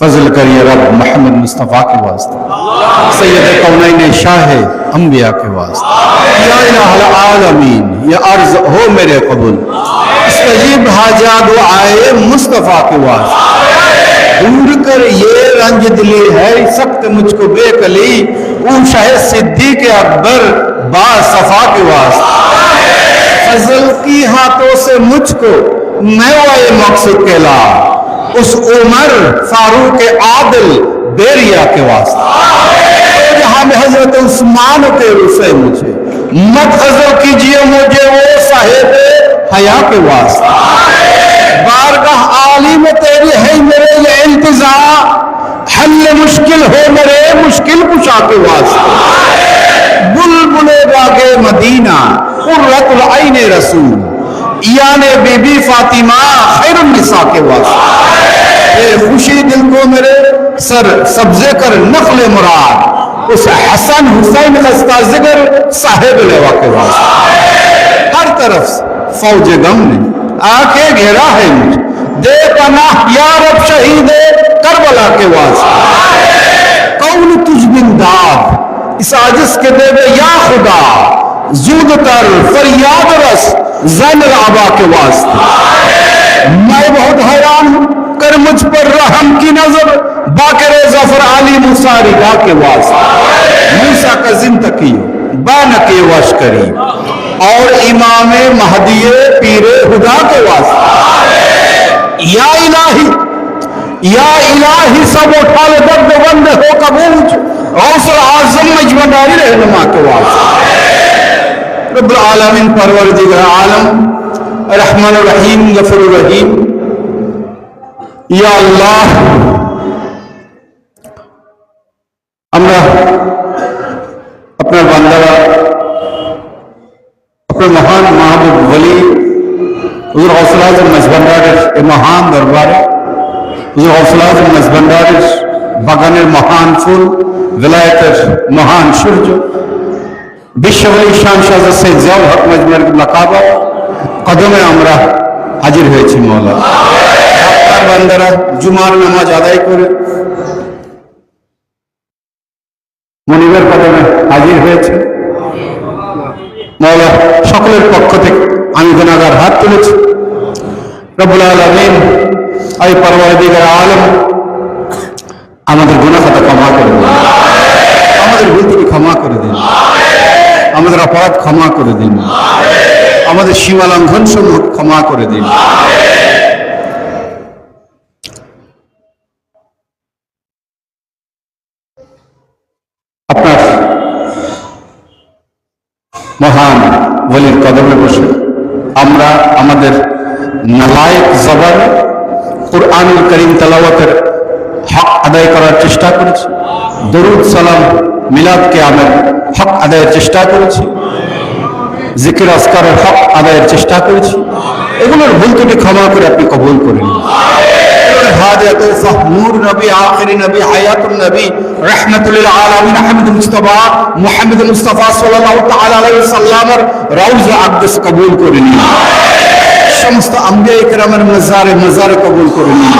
فضل کریے رب محمد مصطفیٰ کے واسطے. سید کونین شاہ انبیاء کے واسطے. یا الہ العالمین، یا عرض ہو میرے قبول. استجیب حاجات دعائے مصطفیٰ کے واسطے. دور کر یہ رنج دلی ہے، سخت مجھ کو بے کلی. اون شاہ صدیق اکبر با صفا کے واسطے. فضل کی ہاتھوں سے مجھ کو میں وہ مقصود کہلا اس عمر فاروق عادل بیریا کے واسطے۔ جہاں میں حضرت عثمان کے روسے مجھے مت حضر کیجیے مجھے وہ صاحب حیا کے واسطے۔ بارگاہ عالی میں تیری ہے میرے یہ انتظا، حل مشکل ہو میرے مشکل کشا کے واسطے۔ بل بلے باغے مدینہ، قرۃ العین رسول۔ یعنی نے بی بی فاطمہ خیر النساء کے واسطے۔ اے خوشی دل کو میرے سر سبزے کر نقل مراد اس حسن حسین خستہ ذکر صاحب لیوا کے واسطے۔ ہر طرف فوج غم نے آ گھیرا ہے مجھے دے پناہ یا رب شہید کربلا کے واسطے۔ کون تجھ بندار اس عاجز کے دے بے یا خدا۔ زود تر فریاد رس زن رابا کے واسطہ میں بہت حیران ہوں، کر مجھ پر رحم کی نظر باقر زفر علی مساری گا کے واسطہ موسا کا زندگی بان کے وش کری۔ اور امام مہدی پیر خدا کے واسطہ یا الہی یا الہی سب اٹھا لے، درد بند ہو، قبول غوث العظم مجمداری رہنما کے واسطہ রব্বুল আলমিন পরবরদিগার আলম রহমান রহিম, গফরুর রহিম। ইয়া আল্লাহ, আমরা আপনার বান্দারা, আপনার মহান মাহবুব বলি হুজুর হৌসলাজ মজবন্ডারের এ মহান দরবারে, হুজুর হৌসলাজ মজবন্ডারের বাগানের মহান ফুল বিলায়তের মহান সূর্য বিশ্ববলী শাহ সৈয়দ জিয়াউল হক মজমের লাকাবা কদমে আমরা হাজির হয়েছি, মৌলা। আপনার বান্দারা জুমার নামাজ আদায় করে মনিবের কদমে হাজির হয়েছে। মৌলা, সকলের পক্ষ থেকে আমি গুণাগার হাত তুলেছি। রবুল আলমিন এই পরবর্তীকার আলম, আমাদের গুণা খাতা ক্ষমা করে দিন। আমাদের ভুল ক্ষমা করে দিন। আমাদের অপরাধ ক্ষমা করে দিন। আমাদের সীমা লঙ্ঘন সমূহ ক্ষমা করে দিন। আপনার মহান বলির কদমে বসে আমরা আমাদের নালায়ক জবান কোরআনুল করিম তেলাওয়াতের হক আদায় করার চেষ্টা করেছি। দরুদ সালাম মিলাদকে আমের হক আদায়ের চেষ্টা করেছি। জিকির আসকারের হক আদায়ের চেষ্টা করেছি। এগুলোর ভুল ত্রুটি ক্ষমা করে আপনি কবুল করেন হাজাত নূর নবী, আখিরি নবী হায়াতুল নবী, রহমাতুল আলামিন মুস্তাফা মুহাম্মদ মুস্তাফা সাল্লাল্লাহু তাআলা আলাইহি সাল্লামের রওজা আকদাস কবুল করে নিন। সমস্ত আম্বিয়া ইকরামের মাজারে মাজারে কবুল করে নিন।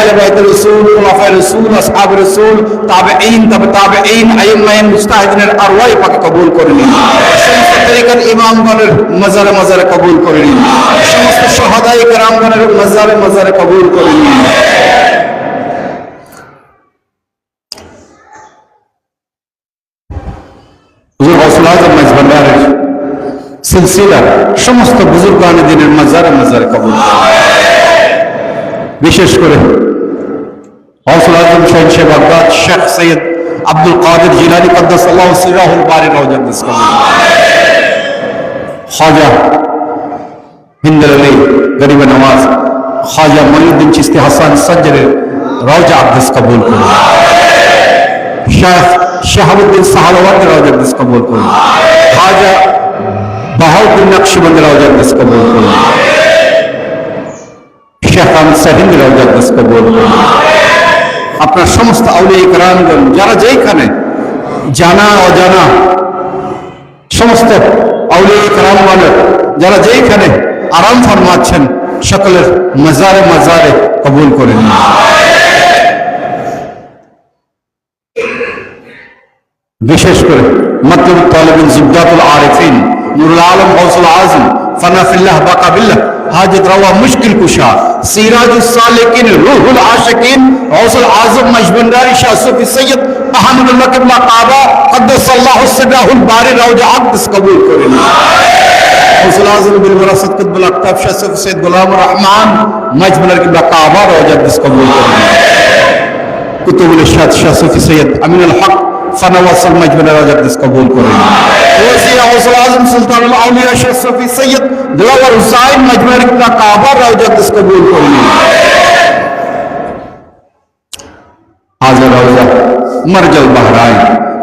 আহলে বাইত রাসূল খুলাফায়ে রাসূল আসহাব রাসূল তাবেঈন তাবে তাবেঈন আইম্মাইন মুস্তাহিদিনের আরওয়াহ পাক কবুল করে নিন সমস্ত তরিকার ইমামগণের মাজারে মাজারে কবুল করে নিন সমস্ত শাহাদায়ে কেরামগণের মাজারে মাজারে কবুল করে নিন হুজুর গৌসুল আজম মেজবান্ডারের সিলসিলা সমস্ত বুজুর্গান দিনের মাজারে মাজারে কবুল বিশেষ করে করুন শাহাবুদ্দিন সাহালওয়াত রওজা আকদিস কবুল করুন খাজা বাহাউদ্দিন নকশবন্দ রওজা আকদিস কবুল করুন শেখ আহমদ সাহিন্দ রওজা আকদিস কবুল করুন আপনার সমস্ত আউলিয়া গ্রামগণ যারা যেইখানে জানা, অজানা সমস্ত আউলিয়া গ্রামগণের যারা যেইখানে আরাম ফরমাচ্ছেন, সকলের মজারে মজারে কবুল করেন বিশেষ করে মতলব তালেবিন জিবদাতুল আরিফিন, নুরুল আলম হৌসুল আজম ফনাফিল্লাহ বাকাবিল্লাহ হাজত রওয়া মুশকিল কুশা সিরাজুস সালিকিন রুহুল আশিকিন গৌসুল আজম মজবন্দারি শাহ সুফি সৈয়দ আহমদুল্লাহ কিবলা কাবা কদ্দাসাল্লাহু সিররাহুল বারি রওজা আকদস কবুল করেন গৌসুল আজম বিল ওয়ারাসাত কুতবুল আকতাব শাহ সুফি সৈয়দ গোলাম রহমান মজবন্দারি কিবলা কাবা রওজা আকদস কবুল করেন কুতুবুল ইরশাদ শাহ সুফি সৈয়দ আমিনুল হক ফানাওয়াসল মজবুলের রাজাকদিস কবুল করুন ওসি আউসুল আজম সুলতানুল আউলিয়া শাহ সুফি সৈয়দ দিলাওয়ার হুসাইন মজবুলের ইবনা কাবা রাজাকদিস কবুল করুন হাজার রওজা মরজল বাহরাইন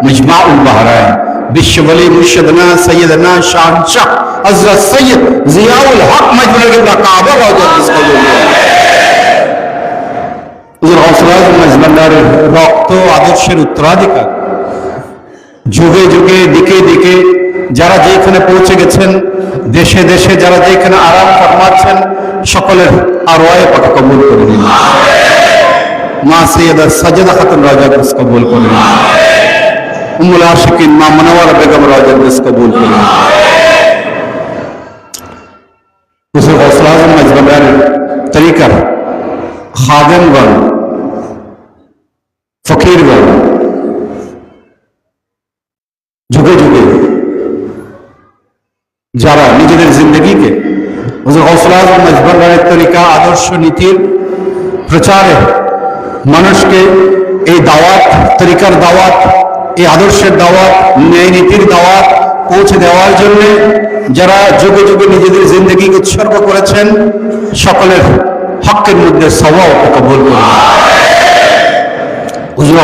মজমাউল বাহরাইন বিশ্ববলি মুর্শিদনা সৈয়দনা শাহজাহ হযরত সৈয়দ জিয়াউল হক মজবুলের ইবনা কাবা রাজাকদিস কবুল করুন হুজুর গৌসুল আজম মজবন্দারের রক্ত আদর্শের উত্তরাধিকার যুগে যুগে দিকে দিকে যারা যেখানে পৌঁছে গেছেন, দেশে দেশে যারা যেখানে আরাম ফরমাচ্ছেন, সকলের আর পাকে কবুল করে দিন মা সৈয়দা সাজেদা খাতুন রাজা দিস কবুল করে দিন উম্মুল আশিকিন মা মনোয়ারা বেগম রাজা দিস কবুল করে দিন হুজুর গৌসুল আজম মজবন্দারের তরিকার খাদেমগণ, ফকিরগণ যুগে যুগে যারা নিজেদের জিন্দগিকে তরিকা, আদর্শ নীতির প্রচারে মানুষকে এই দাওয়াত, তরিকার দাওয়াত, এই আদর্শের দাওয়াত, ন্যায় নীতির দাওয়াত পৌঁছে দেওয়ার জন্য যারা যুগে যুগে নিজেদের জিন্দগিকে উৎসর্গ করেছেন, সকলের হকের মধ্যে সবাও কবুল হুজুর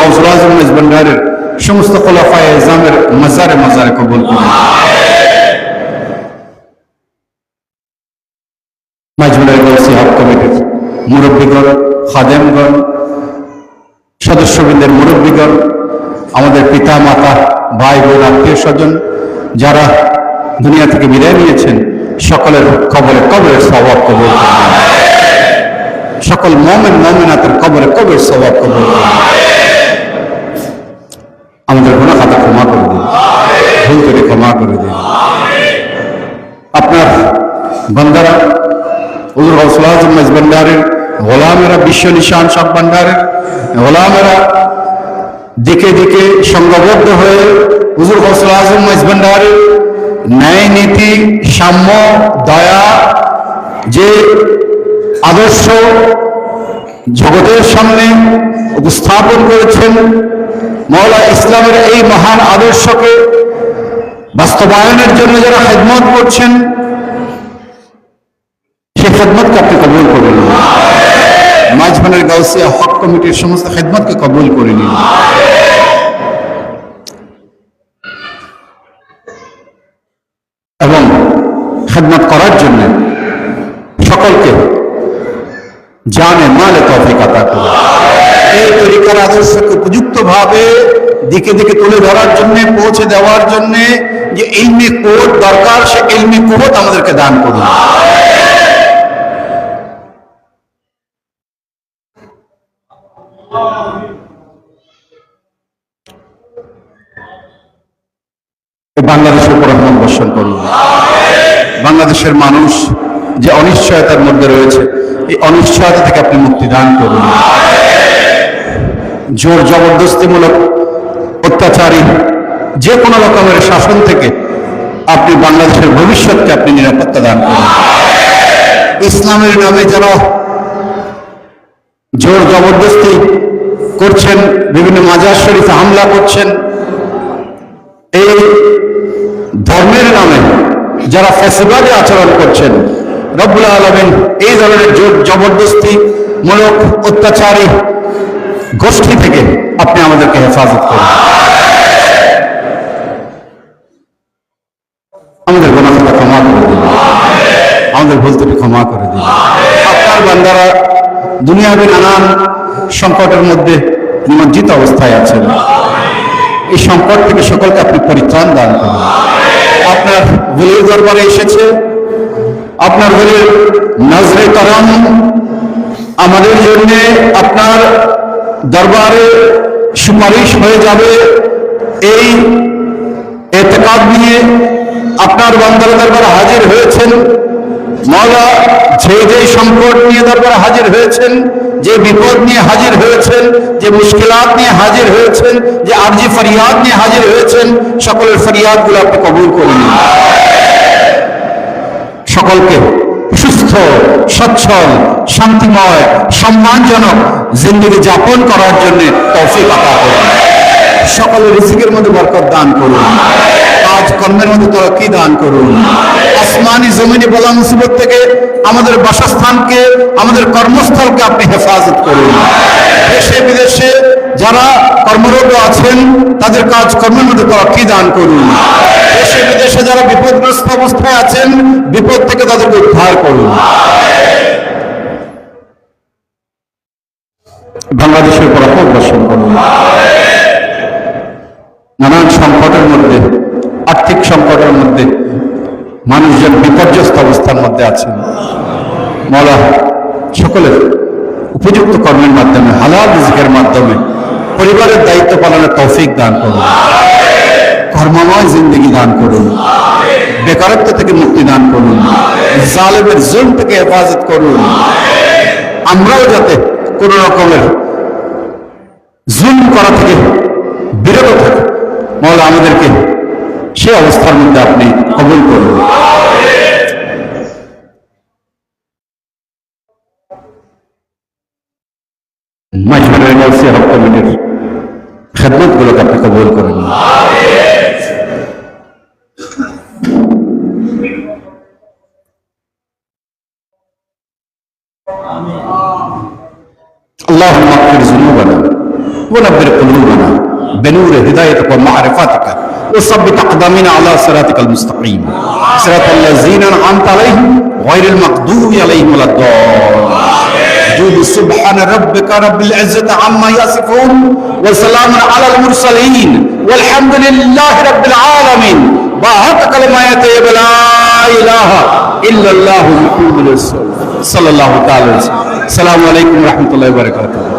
মজবরের সমস্ত খোলাফায় মাজারে মাজারে কবুল করুন। খাদেমগণ, সদস্যবৃন্দের মুরব্বীগণ, আমাদের পিতা মাতা ভাই বোন আত্মীয় স্বজন যারা দুনিয়া থেকে বিদায় নিয়েছেন, সকলের কবরে কবরের স্বভাব কবর সকল মমেন, মমেনাতের কবরে কবরের স্বভাব কবর আমাদের গুণা খাতা ক্ষমা করে দিন। ভুল করে ক্ষমা করে দিন। আপনার বান্দারা, হুজুর গৌসুল আজম ভান্ডারের গোলামেরা বিশ্ব নিশান সব ভান্ডারের গোলামেরা দিকে দিকে সংঘবদ্ধ হয়ে হুজুর গৌসুল আজম ভান্ডারের ন্যায় নীতি, সাম্য, দয়া, যে আদর্শ জগতের সামনে উপস্থাপন করেছেন, মৌলা ইসলামের এই মহান আদর্শকে বাস্তবায়নের জন্য যারা খেদমত করছেন সে খেদমতকে আপনি কবুল করবেন মাঝখানের গাউসিয়া হক কমিটির সমস্ত খেদমতকে কবুল করে নিন। এবং খেদমত করার জন্য সকলকে জানে মালে তফিক করে এই তরিকার আদর্শকে উপযুক্ত ভাবে দিকে দিকে তুলে ধরার জন্য, পৌঁছে দেওয়ার জন্য যে ইলমি কোট দরকার, সে ইলমি কোট আমাদেরকে দান করুন। বাংলাদেশের উপর রহমান বর্ষণ করুন বাংলাদেশের মানুষ যে অনিশ্চয়তার মধ্যে রয়েছে, এই অনিশ্চয়তা থেকে আপনি মুক্তি দান করুন। জোর জবরদস্তিমূলক অত্যাচারী যে কোনো রকমের শাসন থেকে আপনি বাংলাদেশের ভবিষ্যৎকে আপনি নিরাপত্তা দান করুন। ইসলামের নামে যারা জোর জবরদস্তি করছেন, বিভিন্ন মাজার শরীফে হামলা করছেন এই ধর্মের নামে যারা ফ্যাসিবাদে আচরণ করছেন, রব্বুল আলমিন এই ধরনের জোর জবরদস্তি মূলক অত্যাচারী গোষ্ঠী থেকে আপনি আমাদেরকে হেফাজত করুন। আমাদের গোনাখাতা ক্ষমা করে দিন। আমাদের ভুল ক্ষমা করে দিন। আপনার বান্দারা দুনিয়াবে নানান সংকটের মধ্যে নিমজ্জিত অবস্থায় আছেন। এই সংকট থেকে সকলকে আপনি পরিত্রাণ দান করুন। আপনার দরবারে এসেছে। আপনার বলির নজরে করম আমাদের জন্য আপনার দরবারে সুপারিশ হয়ে যাবে। এই এতেকাদ নিয়ে আপনার বান্দার দরবারে হাজির হয়েছেন। মৌলা যে যে সংকট নিয়ে দরবারে হাজির হয়েছেন যে বিপদ নিয়ে হাজির হয়েছেন, যে মুশকিলাত নিয়ে হাজির হয়েছেন, যে আরজি ফরিয়াদ নিয়ে হাজির হয়েছেন, সকলের ফরিয়াদগুলো আপনি কবুল করে নিন সকলকে সুস্থ, সচ্ছল, শান্তিময়, সম্মানজনক জিন্দগি যাপন করার জন্য তৌফিক আতা করুন। সকলের রিজিকের মধ্যে বরকত দান করুন। কাজ কর্মের মধ্যে তরক্কি দান করুন। আসমানি জমিনি বলা মুসিবত থেকে আমাদের বাসস্থানকে, আমাদের কর্মস্থলকে আপনি হেফাজত করুন। দেশে, বিদেশে যারা কর্মরত আছেন, তাদের কাজ কর্মের মধ্যে তরক্কি দান করুন। দেশে, বিদেশে যারা বিপদগ্রস্ত অবস্থায় আছেন, বিপদ থেকে তাদেরকে উদ্ধার করুন। বাংলাদেশের বর্ষণ করুন। নানান সংকটের মধ্যে, আর্থিক সংকটের মধ্যে মানুষজন বিপর্যস্ত অবস্থার মধ্যে আছেন। মলা সকলের উপযুক্ত কর্মের মাধ্যমে, হালাল রিজিকের মাধ্যমে পরিবারের দায়িত্ব পালনের তৌফিক দান করুন। কর্মময় জিন্দগি দান করুন। বেকারত্ব থেকে মুক্তি দান করুন। জালেমের জুম থেকে হেফাজত করুন। আমরাও যাতে কোন রকমের জুম করা থেকে বিরত থাকি। মহলে আমাদেরকে সে অবস্থার মধ্যে আপনি কবুল করুন মাঝখানের গলসি হক কমিটির খেদমত গুলোকে আপনি কবুল করেন اللهم اغفر ذنوبنا ونبر قلوبنا بنور هدايتك ومعرفتك وثبت اقدامنا على صراطك المستقيم. صراط الذين أنعمت عليهم غير المغضوب عليهم ولا الضالين. سبحان ربك رب العزة عما يصفون وسلام على المرسلين والحمد لله رب العالمين. باهت كلمات لا إله إلا الله محمد رسول صلى الله تعالى وسلم. السلام عليكم ورحمة الله وبركاته.